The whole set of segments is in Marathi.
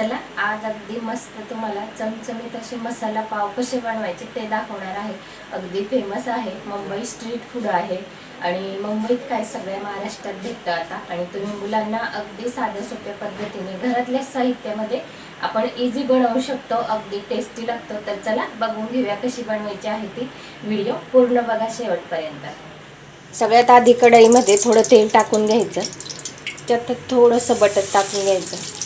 चला आज अगदी मस्त तुम्हाला चमचमीत असे मसाला पाव कसे बनवायचे ते दाखवणार आहे. अगदी फेमस आहे. मुंबई स्ट्रीट फूड आहे. आणि मुंबईत काय सगळ्या महाराष्ट्रात भेटतं आता. आणि तुम्ही मुलांना अगदी साध्या सोप्या पद्धतीने घरातल्या साहित्यामध्ये आपण इझी बनवू शकतो. अगदी टेस्टी लागतो. तर चला बघून घेऊया कशी बनवायची आहे ती व्हिडिओ पूर्ण बघा शेवटपर्यंत. सगळ्यात आधी कढईमध्ये थोडं तेल टाकून घ्यायचं. त्यात थोडंसं बटर टाकून घ्यायचं.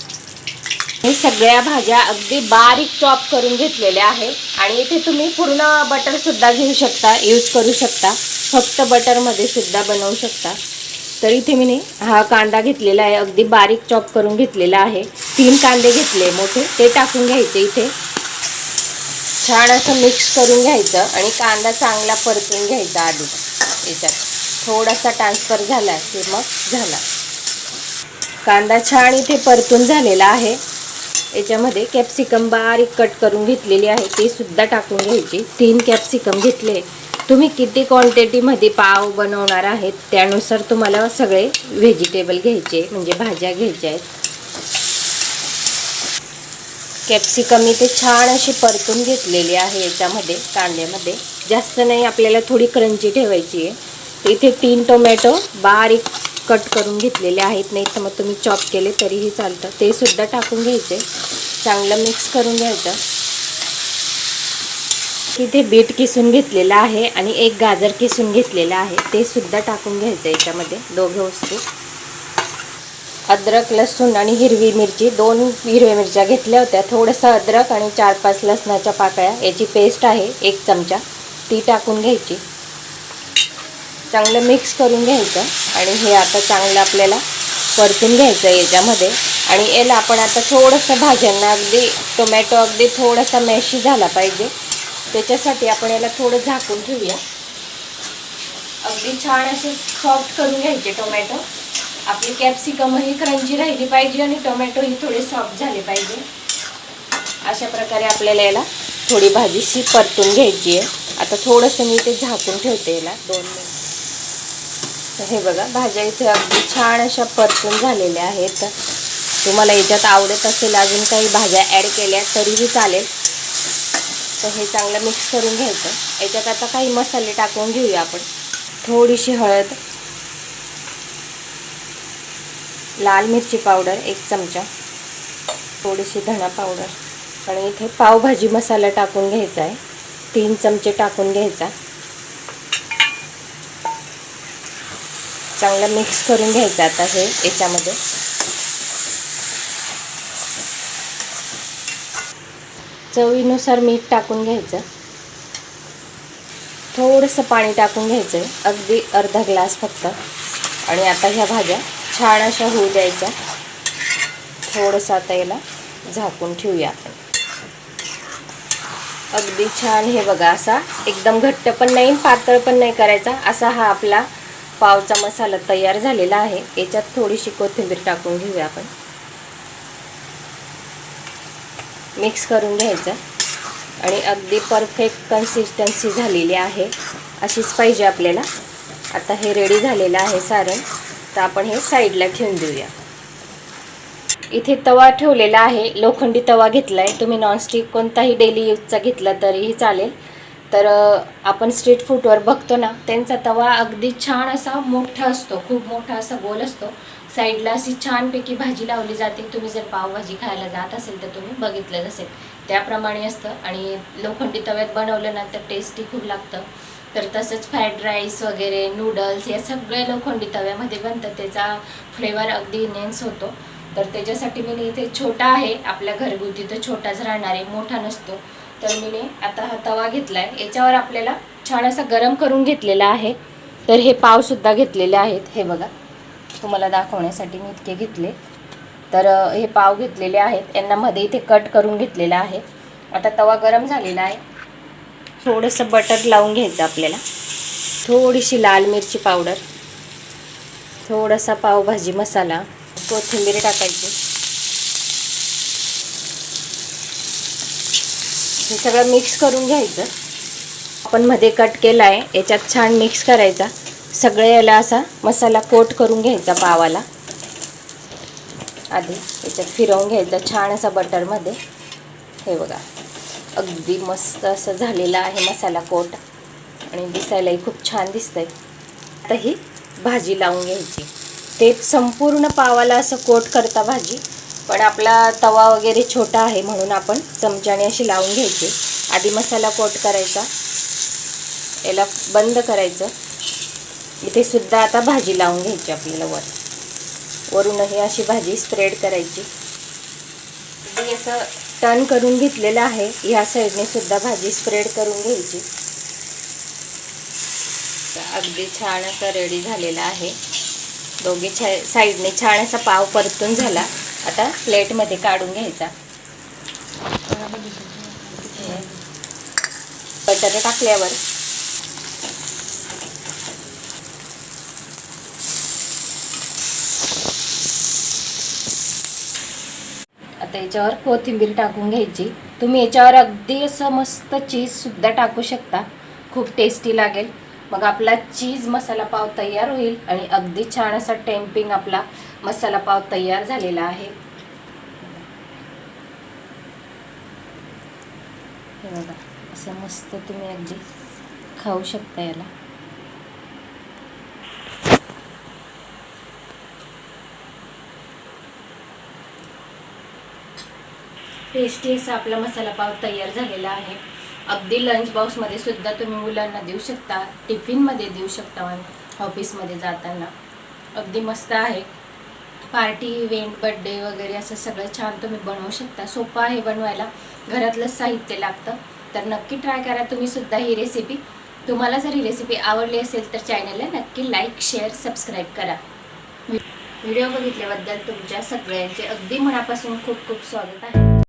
हे सगळ्या भाज्या अगदी बारीक चॉप करून घेतलेल्या आहे. आणि इथे तुम्ही पूर्ण बटर सुद्धा घेऊ शकता यूज करू शकता. फक्त बटरमध्ये सुद्धा बनवू शकता. तर इथे मी हा कांदा घेतलेला आहे अगदी बारीक चॉप करून घेतलेला आहे. तीन कांदे घेतले मोठे ते टाकून घ्यायचे इथे. छान असं मिक्स करून घ्यायचं आणि कांदा चांगला परतून घ्यायचा आधी. याच्यात थोडासा ट्रान्सफर झाला की मग झाला. कांदा छान इथे परतून झालेला आहे. याच्यामध्ये कॅप्सिकम बारीक कट करून घेतलेली आहे. ते सुद्धा टाकून घ्यायची. तीन कॅप्सिकम घेतले. तुम्ही किती क्वांटिटीमध्ये पाव बनवणार आहेत त्यानुसार तुम्हाला सगळे व्हेजिटेबल घ्यायचे म्हणजे भाज्या घ्यायच्या आहेत. कॅप्सिकम इथे छान अशी परतून घेतलेली आहे याच्यामध्ये कांद्यामध्ये. जास्त नाही आपल्याला थोडी क्रंची ठेवायची आहे. इथे तीन टोमॅटो बारीक कट करून घेतलेले आहेत. नाही तर मग तुम्ही चॉप केले तरीही चालतं. ते सुद्धा टाकून घ्यायचे. चांगलं मिक्स करून घ्यायचं. इथे बीट किसून घेतलेलं आहे आणि एक गाजर किसून घेतलेलं आहे. ते सुद्धा टाकून घ्यायचं याच्यामध्ये. दोघे वस्तू. अद्रक लसूण आणि हिरवी मिरची. दोन हिरव्या मिरच्या घेतल्या होत्या. थोडंसं अद्रक आणि चार पाच लसणाच्या पाकळ्या. याची पेस्ट आहे एक चमचा. ती टाकून घ्यायची. चांगलं मिक्स करून घ्यायचं आणि हे आता चांगलं आपल्याला परतून घ्यायचं याच्यामध्ये. आणि याला आपण आता थोडंसं भाज्यांना अगदी टोमॅटो अगदी थोडासा मॅशी झाला पाहिजे. त्याच्यासाठी आपण याला थोडं झाकून ठेवूया. अगदी छान असे सॉफ्ट करून घ्यायचे टोमॅटो आपली कॅप्सिकमही क्रंची राहिली पाहिजे आणि टोमॅटोही थोडे सॉफ्ट झाले पाहिजे. अशा प्रकारे आपल्याला याला थोडी भाजीशी परतून घ्यायची आहे. आता थोडंसं मी ते झाकून ठेवते याला. दोन मिनिट. तर हे बघा भाज्या इथे अगदी छान अशा परतून झालेल्या आहेत. तुम्हाला याच्यात आवडत असेल अजून काही भाज्या ॲड केल्या तरीही चालेल. तर हे चांगलं मिक्स करून घ्यायचं. याच्यात आता काही मसाले टाकून घेऊया आपण. थोडीशी हळद लाल मिरची पावडर एक चमचा थोडीशी धणा पावडर. आणि इथे पावभाजी मसाला टाकून घ्यायचा आहे. तीन चमचे टाकून घ्यायचा. चांगलं मिक्स करून घ्यायचं आता हे याच्यामध्ये. चवीनुसार मीठ टाकून घ्यायचं. थोडंसं पाणी टाकून घ्यायचं अगदी अर्धा ग्लास फक्त. आणि आता ह्या भाज्या छान अशा होऊ द्यायच्या. थोडंसं आता याला झाकून ठेवूया आपण. अगदी छान हे बघा असा एकदम घट्ट पण नाही पातळ पण नाही करायचा. असा हा आपला पावचा मसाला तयार झालेला आहे. याच्यात थोडीशी कोथिंबीर टाकून घेऊया आपण. मिक्स करून घ्यायचं. आणि अगदी परफेक्ट कन्सिस्टन्सी झालेली आहे. अशीच पाहिजे आपल्याला. आता हे रेडी झालेलं आहे सारण. तर आपण हे साईडला ठेवून देऊया. इथे तवा ठेवलेला आहे. लोखंडी तवा घेतला आहे तुम्ही नॉनस्टिक कोणताही डेली यूजचा घेतला तरीही चालेल. तर आपण स्ट्रीट फूडवर बघतो ना त्यांचा तवा अगदी छान असा मोठा असतो खूप मोठा असा गोल असतो. साईडला अशी छानपैकी भाजी लावली जाते तुम्ही जर पावभाजी खायला जात असेल तर तुम्ही बघितलं असेल. त्याप्रमाणे असतं आणि लोखंडी तव्यात बनवलं ना तर टेस्टी खूप लागतं. तर तसंच फ्राईड राईस वगैरे नूडल्स या सगळे लोखंडी तव्यामध्ये बनतं त्याचा फ्लेवर अगदी नेन्स होतो. तर त्याच्यासाठी मी इथे छोटा आहे आपल्या घरगुती तर छोटाच राहणार आहे मोठा नसतो. तर मी आता हा तवा घेतला आहे याच्यावर आपल्याला छान असा गरम करून घेतलेला आहे. तर हे पावसुद्धा घेतलेले आहेत. हे बघा. तुम्हाला दाखवण्यासाठी मी इतके घेतले. तर हे पाव घेतलेले आहेत. यांना मध्ये इथे कट करून घेतलेला आहे. आता तवा गरम झालेला आहे. थोडंसं बटर लावून घ्यायचं आपल्याला. थोडीशी लाल मिरची पावडर. थोडासा पावभाजी मसाला. कोथिंबीर टाकायची. हे सगळं मिक्स करून घ्यायचं. आपण मध्ये कट केला आहे याच्यात छान मिक्स करायचा. सगळे याला असा मसाला कोट करून घ्यायचा पावाला. आधी याच्यात फिरवून घ्यायचा छान असा बटरमध्ये हे बघा अगदी मस्त असं झालेलं आहे मसाला कोट. आणि दिसायलाही खूप छान दिसतंय. आता ही भाजी लावून घ्यायची. ते संपूर्ण पावाला असं कोट करता भाजी. पण आपला तवा वगैरे छोटा आहे म्हणून आपण चमच्याने अशी लावून घ्यायची. आधी मसाला कोट करायचा. याला बंद करायचं. इथे सुद्धा आता भाजी लावून घ्यायची आपल्याला वर. वरूनही अशी भाजी स्प्रेड करायची. मी असं टर्न करून घेतलेलं आहे. ह्या साईडने सुद्धा भाजी स्प्रेड करून घ्यायची. अगदी छान असं रेडी झालेला आहे. दोघे छा साईडने छान असा पाव परतून झाला. आता प्लेटमध्ये काढून घ्यायचा. बटाटे टाकल्यावर. आता याच्यावर कोथिंबीर टाकून घ्यायची. तुम्ही याच्यावर अगदी असं मस्त चीजसुद्धा टाकू शकता. खूप टेस्टी लागेल. मग आपला चीज मसाला पाव तयार होईल आणि अगदी छान असा टेम्पिंग आपला मसाला पाव तयार झालेला आहे. हे बघा असं मस्त तुम्ही अगदी खाऊ शकता याला. टेस्टी असा आपला मसाला पाव तयार झालेला आहे. अगदी लंच बॉक्समध्ये सुद्धा तुम्ही मुलांना देऊ शकता टिफिनमध्ये देऊ शकता ऑफिसमध्ये जाताना. अगदी मस्त आहे. पार्टी इव्हेंट बड्डे वगैरे असं सगळं छान तुम्ही बनवू शकता. सोपं आहे बनवायला. घरातलं साहित्य लागतं. तर नक्की ट्राय करा तुम्ही सुद्धा ही रेसिपी तुम्हाला जर ही रेसिपी आवडली असेल तर चॅनलला नक्की लाईक शेअर सबस्क्राईब करा. व्हिडिओ बघितल्याबद्दल तुमच्या सगळ्यांचे अगदी मनापासून खूप खूप स्वागत आहे.